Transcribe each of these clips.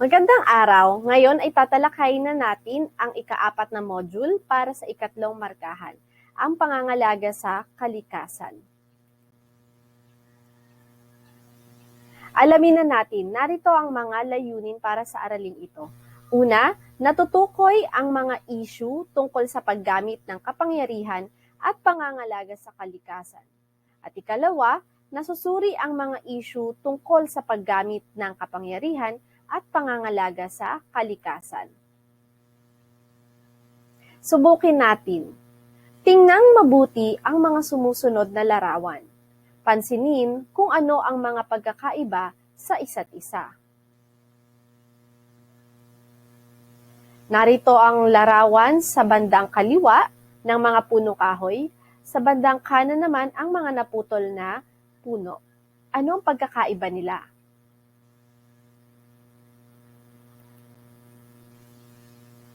Magandang araw! Ngayon ay tatalakayin na natin ang ikaapat na module para sa ikatlong markahan, ang pangangalaga sa kalikasan. Alamin na natin, narito ang mga layunin para sa araling ito. Una, natutukoy ang mga issue tungkol sa paggamit ng kapangyarihan at pangangalaga sa kalikasan. At ikalawa, nasusuri ang mga issue tungkol sa paggamit ng kapangyarihan at pangangalaga sa kalikasan. Subukin natin. Tingnan mabuti ang mga sumusunod na larawan. Pansinin kung ano ang mga pagkakaiba sa isa't isa. Narito ang larawan sa bandang kaliwa ng mga puno kahoy, sa bandang kanan naman ang mga naputol na puno. Ano ang pagkakaiba nila?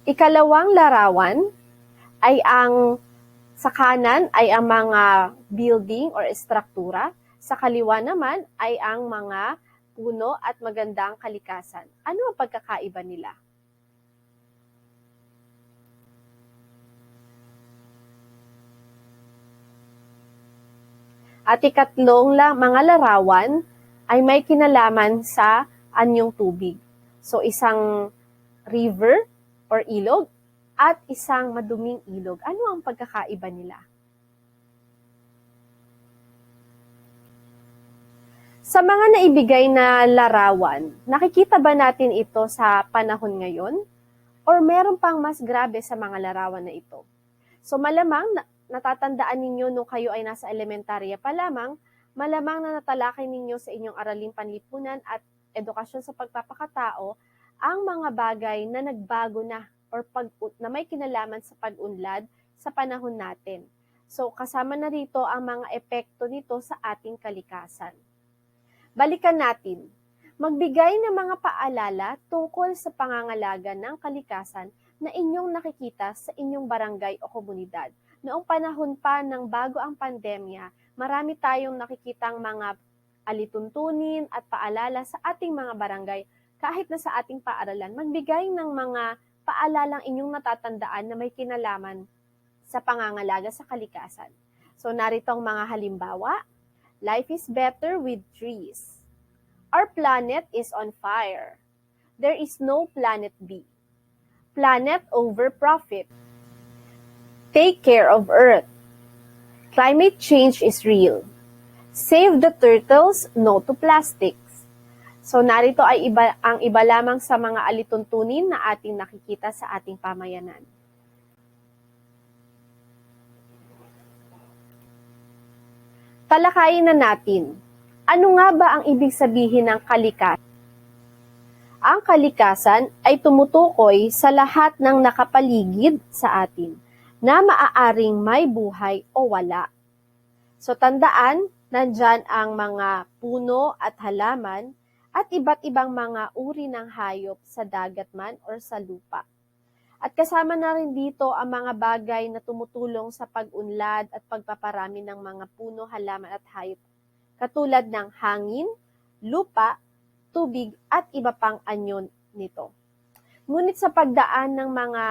Ikalawang larawan ay ang sa kanan ay ang mga building or estruktura, sa kaliwa naman ay ang mga puno at magandang kalikasan. Ano ang pagkakaiba nila? At ikatlong la, mga larawan ay may kinalaman sa anyong tubig. So isang river or ilog at isang maduming ilog. Ano ang pagkakaiba nila? Sa mga naibigay na larawan, nakikita ba natin ito sa panahon ngayon? Or meron pang mas grabe sa mga larawan na ito? So malamang natatandaan ninyo nung kayo ay nasa elementarya pa lamang, malamang na natalakay ninyo sa inyong araling panlipunan at edukasyon sa pagpapakatao ang mga bagay na nagbago na or pag na may kinalaman sa pag-unlad sa panahon natin. So kasama na rito ang mga epekto nito sa ating kalikasan. Balikan natin. Magbigay ng mga paalala tungkol sa pangangalaga ng kalikasan na inyong nakikita sa inyong barangay o komunidad noong panahon pa ng bago ang pandemya, marami tayong nakikitang mga alituntunin at paalala sa ating mga barangay kahit na sa ating paaralan. Magbigay ng mga paalalang inyong natatandaan na may kinalaman sa pangangalaga sa kalikasan. So narito ang mga halimbawa. Life is better with trees. Our planet is on fire. There is no planet B. Planet over profit. Take care of Earth. Climate change is real. Save the turtles, no to plastics. So narito ay iba, ang iba lamang sa mga alituntunin na ating nakikita sa ating pamayanan. Talakayin na natin, ano nga ba ang ibig sabihin ng kalikasan? Ang kalikasan ay tumutukoy sa lahat ng nakapaligid sa atin na maaaring may buhay o wala. So tandaan, nandyan ang mga puno at halaman at iba't ibang mga uri ng hayop sa dagat man or sa lupa. At kasama na rin dito ang mga bagay na tumutulong sa pag-unlad at pagpaparami ng mga puno, halaman at hayop, katulad ng hangin, lupa, tubig at iba pang anyon nito. Ngunit sa pagdaan ng mga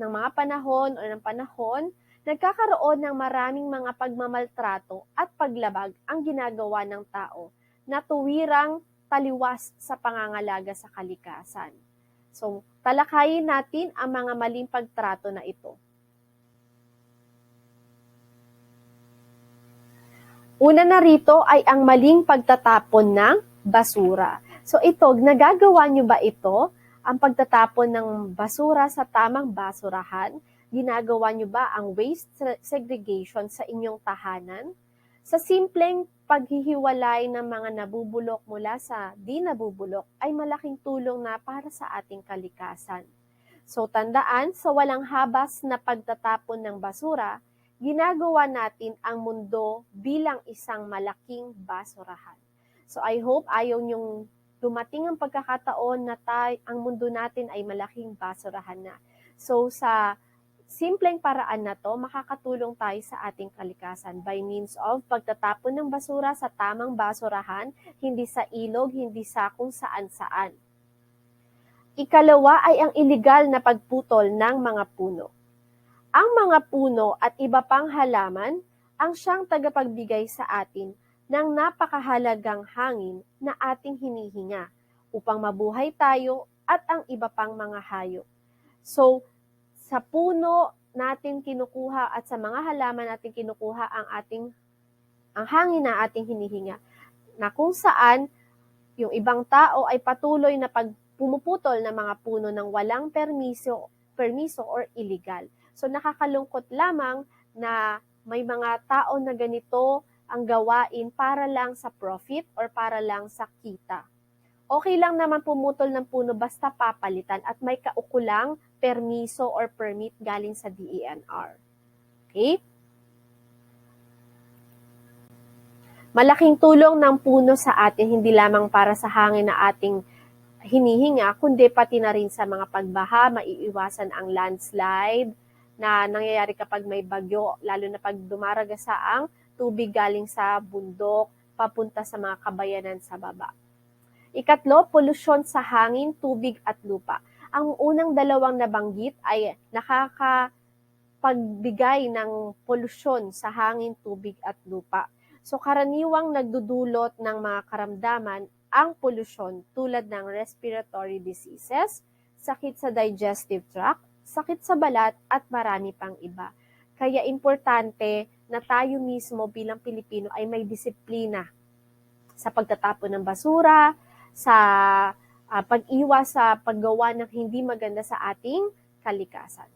ng mga panahon o ng panahon, nagkakaroon ng maraming mga pagmamaltrato at paglabag ang ginagawa ng tao na tuwirang taliwas sa pangangalaga sa kalikasan. So, talakayin natin ang mga maling pagtrato na ito. Una na rito ay ang maling pagtatapon ng basura. So ito, nagagawa nyo ba ito? Ang pagtatapon ng basura sa tamang basurahan? Ginagawa nyo ba ang waste segregation sa inyong tahanan? Sa simpleng paghihiwalay ng mga nabubulok mula sa di nabubulok ay malaking tulong na para sa ating kalikasan. So tandaan, sa walang habas na pagtatapon ng basura, ginagawa natin ang mundo bilang isang malaking basurahan. So I hope ayaw nyong dumating ang pagkakataon na tay, ang mundo natin ay malaking basurahan na. So sa simpleng paraan na to, makakatulong tayo sa ating kalikasan by means of pagtatapon ng basura sa tamang basurahan, hindi sa ilog, hindi sa kung saan-saan. Ikalawa ay ang iligal na pagputol ng mga puno. Ang mga puno at iba pang halaman ang siyang tagapagbigay sa atin ng napakahalagang hangin na ating hinihinga upang mabuhay tayo at ang iba pang mga hayop. So, sa puno natin kinukuha at sa mga halaman natin kinukuha ang ating ang hangin na ating hinihinga na kung saan yung ibang tao ay patuloy na pag pumuputol ng mga puno ng walang permiso, permiso or illegal. So nakakalungkot lamang na may mga tao na ganito ang gawain para lang sa profit or para lang sa kita. Okay lang naman pumutol ng puno basta papalitan at may kaukulang permiso or permit galing sa DENR. Okay? Malaking tulong ng puno sa atin hindi lamang para sa hangin na ating hinihinga, kundi pati na rin sa mga pagbaha, maiiwasan ang landslide na nangyayari kapag may bagyo, lalo na pag dumaragasa ang tubig galing sa bundok papunta sa mga kabayanan sa baba. Ikatlo, polusyon sa hangin, tubig at lupa. Ang unang dalawang nabanggit ay nakakapagbigay ng polusyon sa hangin, tubig at lupa. So karaniwang nagdudulot ng mga karamdaman ang polusyon tulad ng respiratory diseases, sakit sa digestive tract, sakit sa balat at marami pang iba. Kaya importante na tayo mismo bilang Pilipino ay may disiplina sa pagtatapon ng basura, sa uh, pag-iwas sa paggawa ng hindi maganda sa ating kalikasan.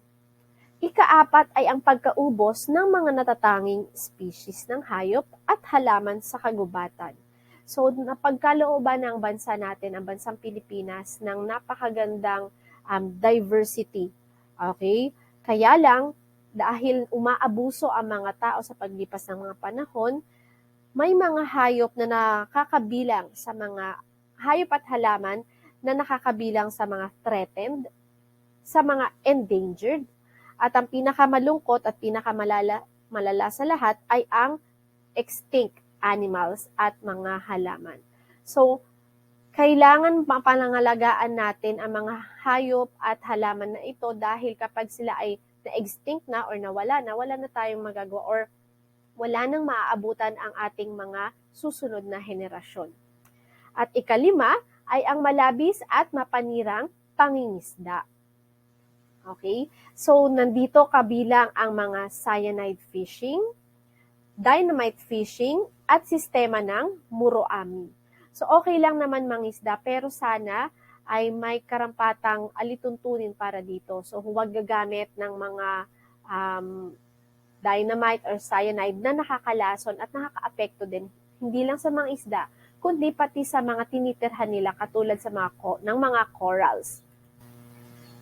Ikaapat ay ang pagkaubos ng mga natatanging species ng hayop at halaman sa kagubatan. So, napagkalooban ng bansa natin, ang bansang Pilipinas, ng napakagandang um, diversity. Okay? Kaya lang, dahil umaabuso ang mga tao sa paglipas ng mga panahon, may mga hayop na nakakabilang sa mga hayop at halaman na nakakabilang sa mga threatened, sa mga endangered, at ang pinakamalungkot at pinakamalala malala sa lahat ay ang extinct animals at mga halaman. So, kailangan mapanangalagaan natin ang mga hayop at halaman na ito dahil kapag sila ay na-extinct na or nawala na, wala na tayong magagawa or wala nang maaabutan ang ating mga susunod na henerasyon. At ikalima ay ang malabis at mapanirang pangingisda. Okay? So, nandito kabilang ang mga cyanide fishing, dynamite fishing, at sistema ng muroami. So okay lang naman mangisda pero sana ay may karampatang alituntunin para dito. So huwag gagamit ng mga um, dynamite or cyanide na nakakalason at nakakaapekto din hindi lang sa mga isda kundi pati sa mga tinitirhan nila katulad sa mga ko, ng mga corals.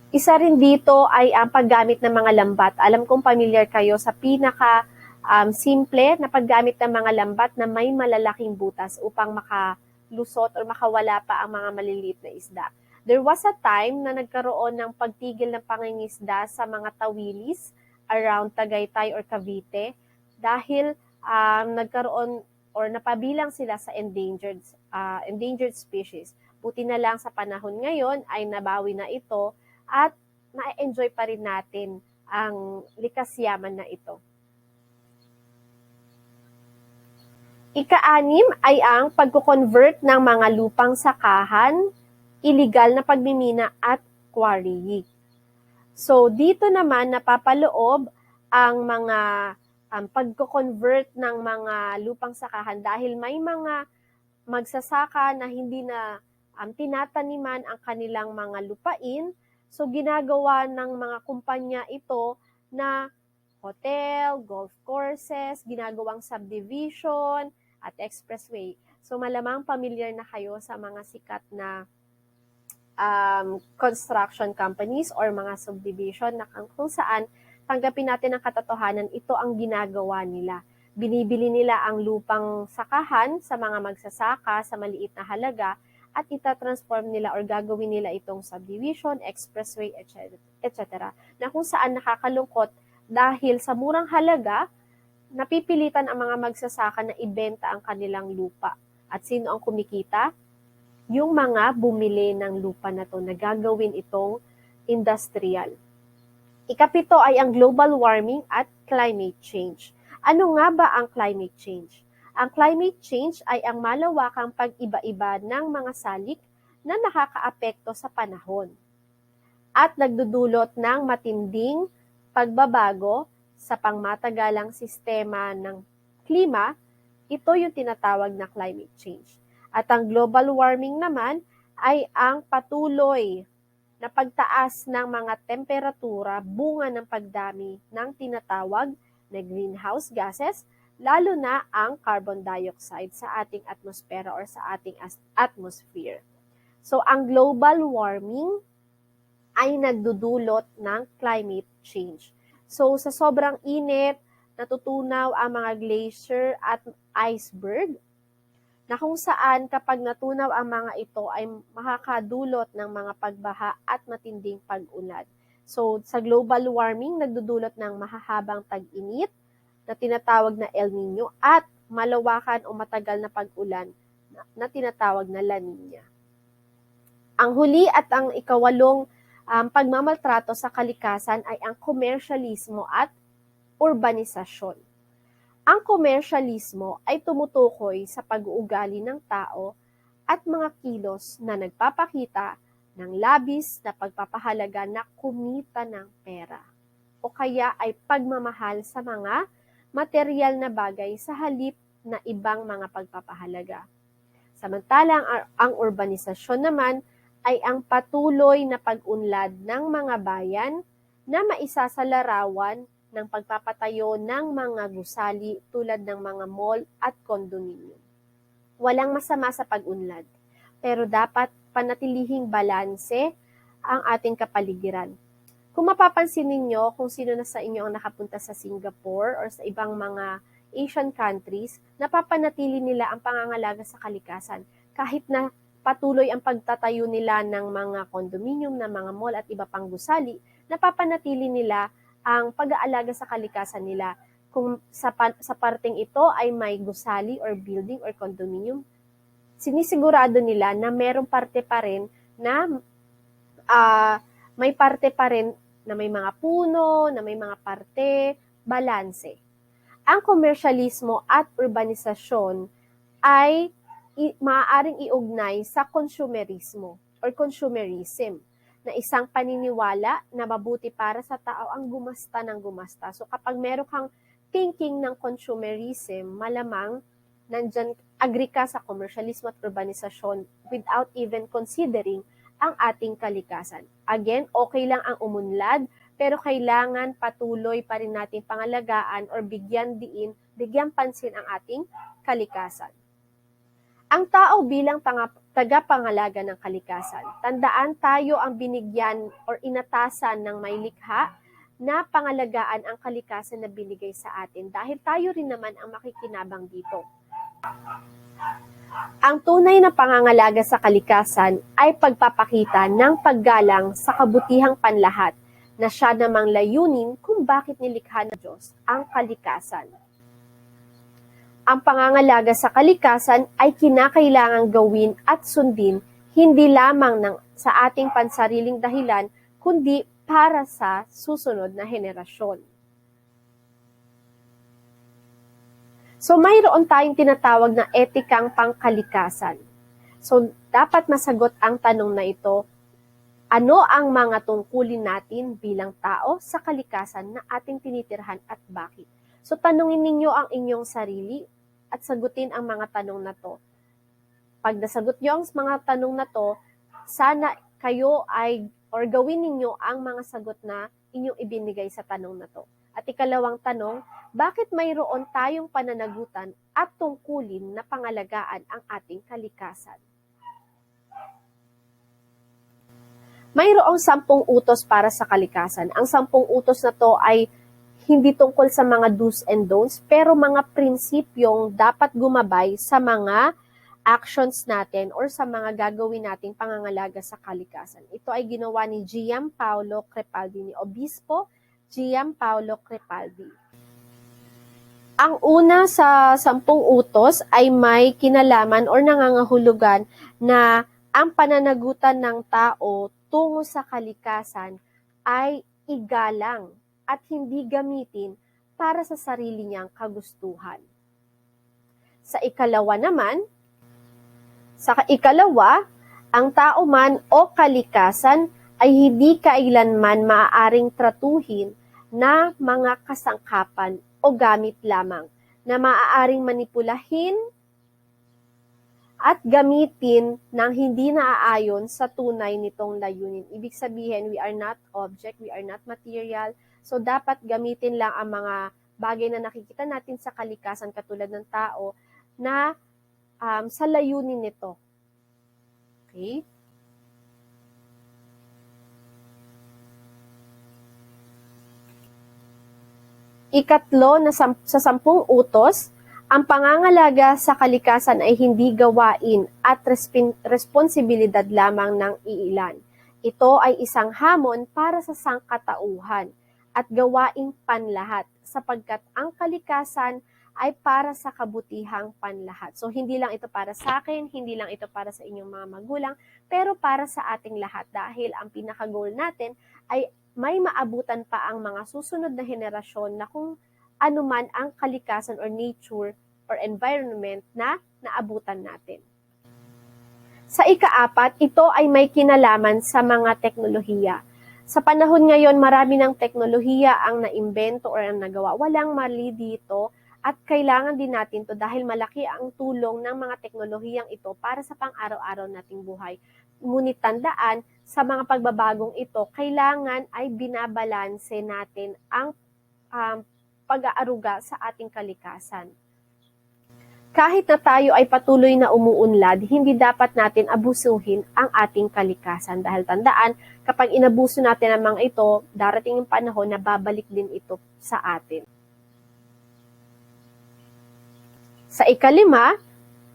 Isa rin dito ay ang paggamit ng mga lambat. Alam kong familiar kayo sa pinaka um, simple na paggamit ng mga lambat na may malalaking butas upang makalusot or makawala pa ang mga maliliit na isda. There was a time na nagkaroon ng pagtigil ng pangingisda sa mga tawilis around Tagaytay or Cavite dahil um, nagkaroon or napabilang sila sa endangered uh, endangered species. Buti na lang sa panahon ngayon ay nabawi na ito at na-enjoy pa rin natin ang likas yaman na ito. Ika-anim ay ang pagko-convert ng mga lupang sakahan, illegal na pagmimina at quarrying. So dito naman napapaloob ang mga um, pagko-convert ng mga lupang sakahan dahil may mga magsasaka na hindi na um, tinataniman ang kanilang mga lupain. So ginagawa ng mga kumpanya ito na hotel, golf courses, ginagawang subdivision, at expressway. So malamang familiar na kayo sa mga sikat na um, construction companies or mga subdivision na kung saan tanggapin natin ang katotohanan, ito ang ginagawa nila. Binibili nila ang lupang sakahan sa mga magsasaka sa maliit na halaga at itatransform nila or gagawin nila itong subdivision, expressway, etc. etc. Na kung saan nakakalungkot dahil sa murang halaga, napipilitan ang mga magsasaka na ibenta ang kanilang lupa. At sino ang kumikita? yung mga bumili ng lupa na to na gagawin itong industrial. Ikapito ay ang global warming at climate change. Ano nga ba ang climate change? Ang climate change ay ang malawakang pag-iba-iba ng mga salik na nakakaapekto sa panahon at nagdudulot ng matinding pagbabago sa pangmatagalang sistema ng klima, ito yung tinatawag na climate change. At ang global warming naman ay ang patuloy na pagtaas ng mga temperatura bunga ng pagdami ng tinatawag na greenhouse gases, lalo na ang carbon dioxide sa ating atmosfera or sa ating atmosphere. So, ang global warming ay nagdudulot ng climate change. So, sa sobrang init, natutunaw ang mga glacier at iceberg na kung saan kapag natunaw ang mga ito ay makakadulot ng mga pagbaha at matinding pag-ulan. So, sa global warming, nagdudulot ng mahahabang tag-init na tinatawag na El Nino at malawakan o matagal na pag-ulan na, na tinatawag na La Nina. Ang huli at ang ikawalong um, pagmamaltrato sa kalikasan ay ang komersyalismo at urbanisasyon. Ang komersyalismo ay tumutukoy sa pag-uugali ng tao at mga kilos na nagpapakita ng labis na pagpapahalaga na kumita ng pera o kaya ay pagmamahal sa mga material na bagay sa halip na ibang mga pagpapahalaga. Samantalang ang- urbanisasyon naman ay ang patuloy na pag-unlad ng mga bayan na maisasalarawan ng pagpapatayo ng mga gusali tulad ng mga mall at kondominium. Walang masama sa pag-unlad, pero dapat panatilihing balanse ang ating kapaligiran. Kung mapapansin ninyo kung sino na sa inyo ang nakapunta sa Singapore or sa ibang mga Asian countries, napapanatili nila ang pangangalaga sa kalikasan kahit na patuloy ang pagtatayo nila ng mga condominium, ng mga mall at iba pang gusali, napapanatili nila ang pag-aalaga sa kalikasan nila. Kung sa, sa parteng ito ay may gusali or building or condominium, sinisigurado nila na merong parte pa rin na ah, may parte pa rin na may mga puno, na may mga parte, balanse. Ang komersyalismo at urbanisasyon ay i- maaaring iugnay sa consumerismo or consumerism na isang paniniwala na mabuti para sa tao ang gumasta ng gumasta. So kapag meron kang thinking ng consumerism, malamang nandyan agree ka sa commercialism at urbanisasyon without even considering ang ating kalikasan. Again, okay lang ang umunlad, pero kailangan patuloy pa rin natin pangalagaan or bigyan diin, bigyan pansin ang ating kalikasan. Ang tao bilang panga- tagapangalaga ng kalikasan, tandaan tayo ang binigyan or inatasan ng may likha na pangalagaan ang kalikasan na binigay sa atin dahil tayo rin naman ang makikinabang dito. Ang tunay na pangangalaga sa kalikasan ay pagpapakita ng paggalang sa kabutihang panlahat na siya namang layunin kung bakit nilikha ng Diyos ang kalikasan. Ang pangangalaga sa kalikasan ay kinakailangang gawin at sundin hindi lamang ng, sa ating pansariling dahilan, kundi para sa susunod na henerasyon. So mayroon tayong tinatawag na etikang pangkalikasan. So dapat masagot ang tanong na ito, ano ang mga tungkulin natin bilang tao sa kalikasan na ating tinitirhan at bakit? So tanungin ninyo ang inyong sarili at sagutin ang mga tanong na to. Pag nasagot nyo ang mga tanong na to, sana kayo ay or gawin ninyo ang mga sagot na inyong ibinigay sa tanong na to. At ikalawang tanong, bakit mayroon tayong pananagutan at tungkulin na pangalagaan ang ating kalikasan? Mayroong sampung utos para sa kalikasan. Ang sampung utos na to ay hindi tungkol sa mga do's and don'ts, pero mga prinsipyong dapat gumabay sa mga actions natin or sa mga gagawin nating pangangalaga sa kalikasan. Ito ay ginawa ni Gianpaolo Crepaldi, ni Obispo Gianpaolo Crepaldi. Ang una sa sampung utos ay may kinalaman or nangangahulugan na ang pananagutan ng tao tungo sa kalikasan ay igalang at hindi gamitin para sa sarili niyang kagustuhan. Sa ikalawa naman, sa ikalawa, ang tao man o kalikasan ay hindi kailanman maaaring tratuhin na mga kasangkapan o gamit lamang na maaaring manipulahin at gamitin ng hindi naaayon sa tunay nitong layunin. Ibig sabihin, we are not object, we are not material. So, dapat gamitin lang ang mga bagay na nakikita natin sa kalikasan katulad ng tao na um, sa layunin nito. Okay? Ikatlo, na sam- sa sampung utos, ang pangangalaga sa kalikasan ay hindi gawain at responsibilidad lamang ng iilan. Ito ay isang hamon para sa sangkatauhan at gawaing panlahat sapagkat ang kalikasan ay para sa kabutihang panlahat. So, hindi lang ito para sa akin, hindi lang ito para sa inyong mga magulang, pero para sa ating lahat dahil ang pinaka-goal natin ay may maabutan pa ang mga susunod na henerasyon na kung ano man ang kalikasan or nature or environment na naabutan natin. Sa ikaapat, ito ay may kinalaman sa mga teknolohiya. Sa panahon ngayon, marami ng teknolohiya ang naimbento or ang nagawa. Walang mali dito at kailangan din natin to dahil malaki ang tulong ng mga teknolohiyang ito para sa pang-araw-araw nating buhay. Ngunit tandaan, sa mga pagbabagong ito, kailangan ay binabalanse natin ang um, pag-aaruga sa ating kalikasan. Kahit na tayo ay patuloy na umuunlad, hindi dapat natin abusuhin ang ating kalikasan. Dahil tandaan, kapag inabuso natin ang mga ito, darating yung panahon na babalik din ito sa atin. Sa ikalima,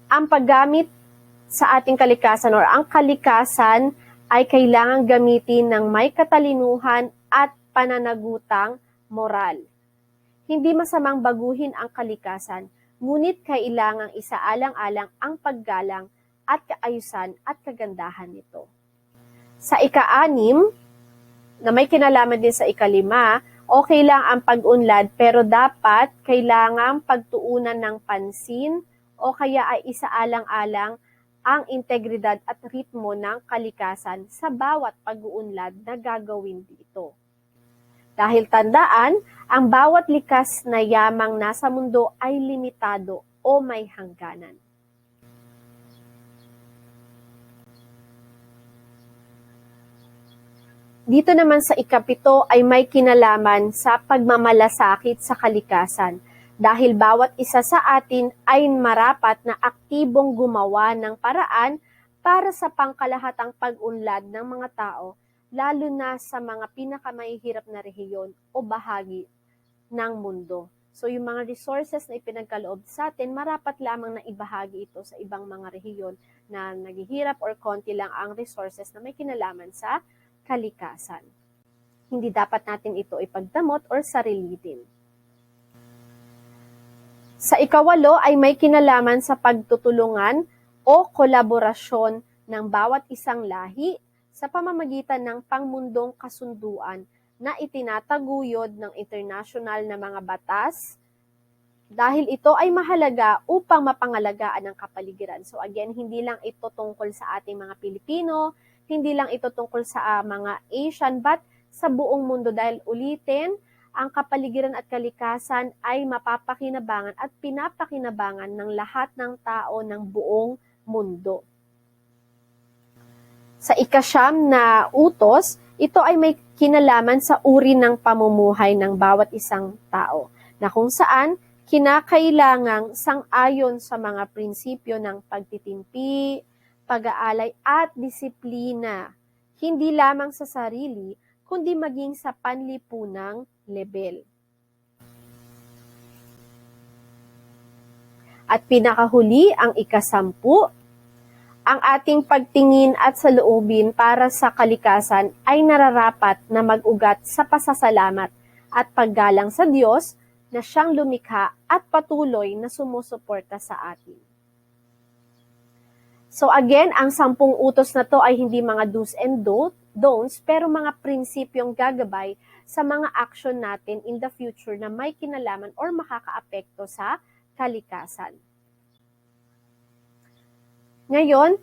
ang paggamit sa ating kalikasan or ang kalikasan ay kailangan gamitin ng may katalinuhan at pananagutang moral. Hindi masamang baguhin ang kalikasan, ngunit kailangang isaalang-alang ang paggalang at kaayusan at kagandahan nito. Sa ika-anim, na may kinalaman din sa ikalima, okay lang ang pag-unlad pero dapat kailangang pagtuunan ng pansin o kaya ay isaalang-alang ang integridad at ritmo ng kalikasan sa bawat pag-uunlad na gagawin dito. Dahil tandaan, ang bawat likas na yamang nasa mundo ay limitado o may hangganan. Dito naman sa ikapito ay may kinalaman sa pagmamalasakit sa kalikasan dahil bawat isa sa atin ay marapat na aktibong gumawa ng paraan para sa pangkalahatang pag-unlad ng mga tao, lalo na sa mga pinakamahihirap na rehiyon o bahagi ng mundo. So yung mga resources na ipinagkaloob sa atin, marapat lamang na ibahagi ito sa ibang mga rehiyon na naghihirap or konti lang ang resources na may kinalaman sa kalikasan. Hindi dapat natin ito ipagdamot or sarilitin. Sa ikawalo ay may kinalaman sa pagtutulungan o kolaborasyon ng bawat isang lahi sa pamamagitan ng pangmundong kasunduan na itinataguyod ng international na mga batas dahil ito ay mahalaga upang mapangalagaan ang kapaligiran. So again, hindi lang ito tungkol sa ating mga Pilipino, hindi lang ito tungkol sa uh, mga Asian, but sa buong mundo dahil ulitin, ang kapaligiran at kalikasan ay mapapakinabangan at pinapakinabangan ng lahat ng tao ng buong mundo. Sa ikasyam na utos, ito ay may kinalaman sa uri ng pamumuhay ng bawat isang tao, na kung saan kinakailangang sang-ayon sa mga prinsipyo ng pagtitimpi, pag-aalay at disiplina, hindi lamang sa sarili, kundi maging sa panlipunang level. At pinakahuli, ang ikasampu, ang ating pagtingin at saloobin para sa kalikasan ay nararapat na mag-ugat sa pasasalamat at paggalang sa Diyos na siyang lumikha at patuloy na sumusuporta sa atin. So again, ang sampung utos na to ay hindi mga do's and don't, don'ts, pero mga prinsipyong gagabay sa mga action natin in the future na may kinalaman or makakaapekto sa kalikasan. Ngayon,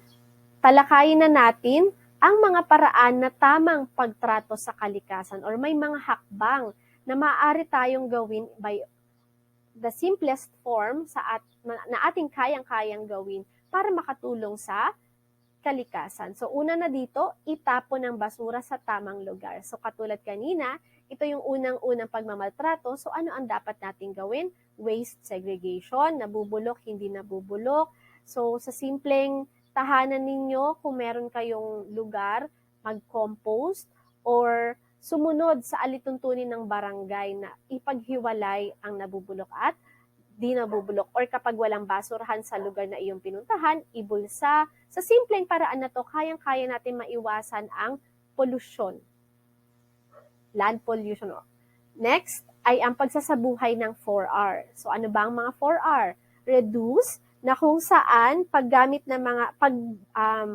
talakayin na natin ang mga paraan na tamang pagtrato sa kalikasan or may mga hakbang na maaari tayong gawin by the simplest form sa at, na ating kayang-kayang gawin para makatulong sa kalikasan. So una na dito, itapon ang basura sa tamang lugar. So katulad kanina, ito yung unang-unang pagmamaltrato. So ano ang dapat nating gawin? Waste segregation, nabubulok, hindi nabubulok. So sa simpleng tahanan ninyo, kung meron kayong lugar, mag-compost or sumunod sa alituntunin ng barangay na ipaghiwalay ang nabubulok at di nabubulok or kapag walang basurahan sa lugar na iyong pinuntahan, ibulsa. Sa simpleng paraan na to, kayang-kaya natin maiwasan ang pollution. Land pollution. Next ay ang pagsasabuhay ng 4R. So ano ba ang mga 4R? Reduce, na kung saan paggamit ng mga pag um,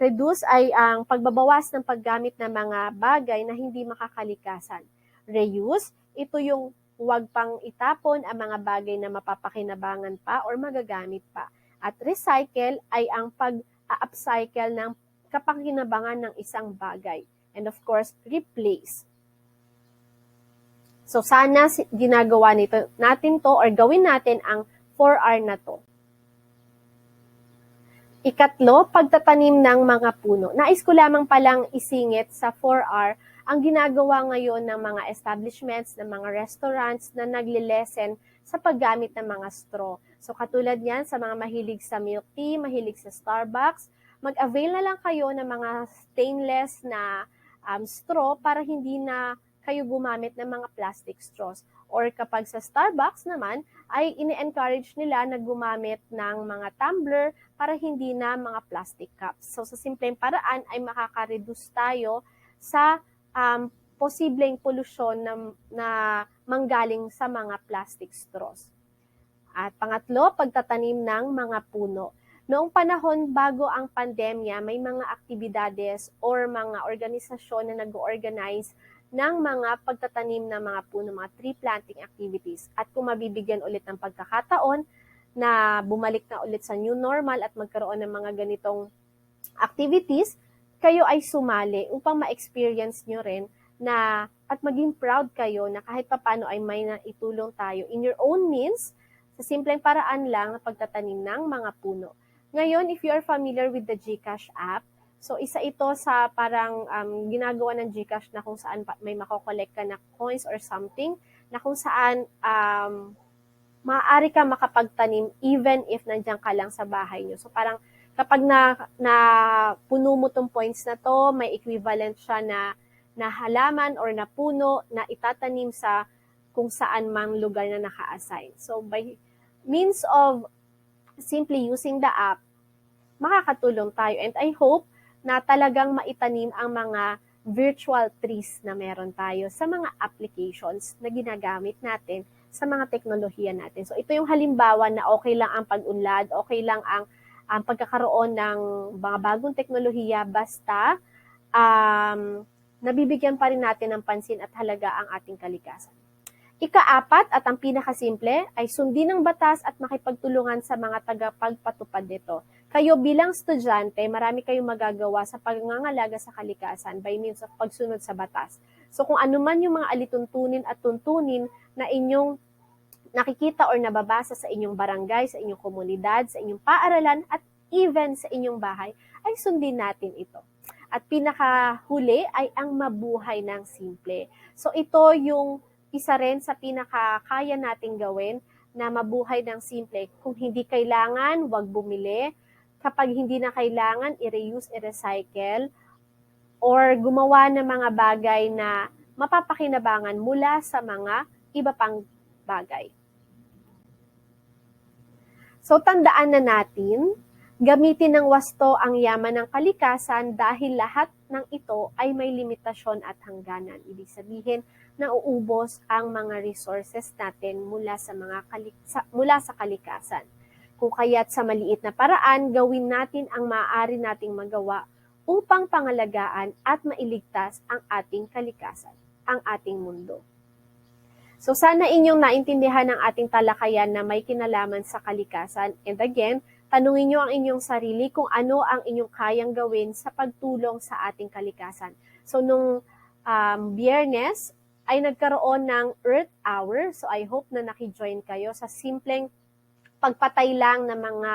reduce ay ang pagbabawas ng paggamit ng mga bagay na hindi makakalikasan. Reuse, ito yung huwag pang itapon ang mga bagay na mapapakinabangan pa or magagamit pa. At recycle ay ang pag-upcycle ng kapakinabangan ng isang bagay. And of course, replace. So sana ginagawa nito natin to or gawin natin ang 4R na to. Ikatlo, pagtatanim ng mga puno. Nais ko lamang palang isingit sa 4R ang ginagawa ngayon ng mga establishments, ng mga restaurants na nagle-lessen sa paggamit ng mga straw. So katulad niyan sa mga mahilig sa milk tea, mahilig sa Starbucks, mag-avail na lang kayo ng mga stainless na um, straw para hindi na kayo gumamit ng mga plastic straws. Or kapag sa Starbucks naman, ay ini-encourage nila na gumamit ng mga tumbler para hindi na mga plastic cups. So sa simpleng paraan ay makaka-reduce tayo sa um, posibleng polusyon na, na manggaling sa mga plastic straws. At pangatlo, pagtatanim ng mga puno. Noong panahon bago ang pandemya, may mga aktibidades or mga organisasyon na nag-organize ng mga pagtatanim ng mga puno, mga tree planting activities. At kung mabibigyan ulit ng pagkakataon na bumalik na ulit sa new normal at magkaroon ng mga ganitong activities, kayo ay sumali upang ma-experience nyo rin na at maging proud kayo na kahit papano ay may naitulong tayo in your own means sa simpleng paraan lang na pagtatanim ng mga puno. Ngayon, if you are familiar with the GCash app, so isa ito sa parang um, ginagawa ng GCash na kung saan may makokolek ka na coins or something, na kung saan um, maaari ka makapagtanim even if nandiyan ka lang sa bahay nyo. So parang kapag na, na puno mo tong points na to, may equivalent siya na, na halaman or na puno na itatanim sa kung saan mang lugar na naka-assign. So by means of simply using the app, makakatulong tayo. And I hope na talagang maitanim ang mga virtual trees na meron tayo sa mga applications na ginagamit natin sa mga teknolohiya natin. So ito yung halimbawa na okay lang ang pag-unlad, okay lang ang ang pagkakaroon ng mga bagong teknolohiya basta um, nabibigyan pa rin natin ng pansin at halaga ang ating kalikasan. Ikaapat at ang pinakasimple ay sundin ng batas at makipagtulungan sa mga tagapagpatupad nito. Kayo bilang estudyante, marami kayong magagawa sa pagngangalaga sa kalikasan by means of pagsunod sa batas. So kung ano man yung mga alituntunin at tuntunin na inyong nakikita or nababasa sa inyong barangay, sa inyong komunidad, sa inyong paaralan, at even sa inyong bahay, ay sundin natin ito. At pinakahuli ay ang mabuhay ng simple. So ito yung isa rin sa pinakakaya nating gawin na mabuhay ng simple. Kung hindi kailangan, wag bumili. Kapag hindi na kailangan, i-reuse, i-recycle, or gumawa ng mga bagay na mapapakinabangan mula sa mga iba pang bagay. So tandaan na natin, gamitin ng wasto ang yaman ng kalikasan dahil lahat ng ito ay may limitasyon at hangganan. Ibig sabihin, nauubos ang mga resources natin mula sa mga kalik- sa, mula sa kalikasan. Kung kaya't sa maliit na paraan, gawin natin ang maaari nating magawa upang pangalagaan at mailigtas ang ating kalikasan, ang ating mundo. So sana inyong naintindihan ang ating talakayan na may kinalaman sa kalikasan. And again, tanungin nyo ang inyong sarili kung ano ang inyong kayang gawin sa pagtulong sa ating kalikasan. So nung um, biyernes ay nagkaroon ng Earth Hour. So I hope na nakijoin kayo sa simpleng pagpatay lang ng mga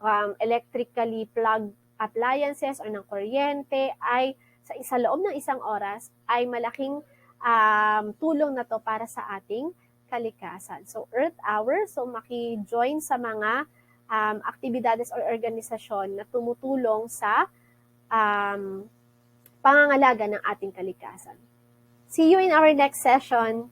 um, electrically plugged appliances or ng kuryente ay sa isa loob ng isang oras ay malaking um, tulong na to para sa ating kalikasan. So Earth Hour, so maki-join sa mga um, aktibidades or organisasyon na tumutulong sa um, pangangalaga ng ating kalikasan. See you in our next session.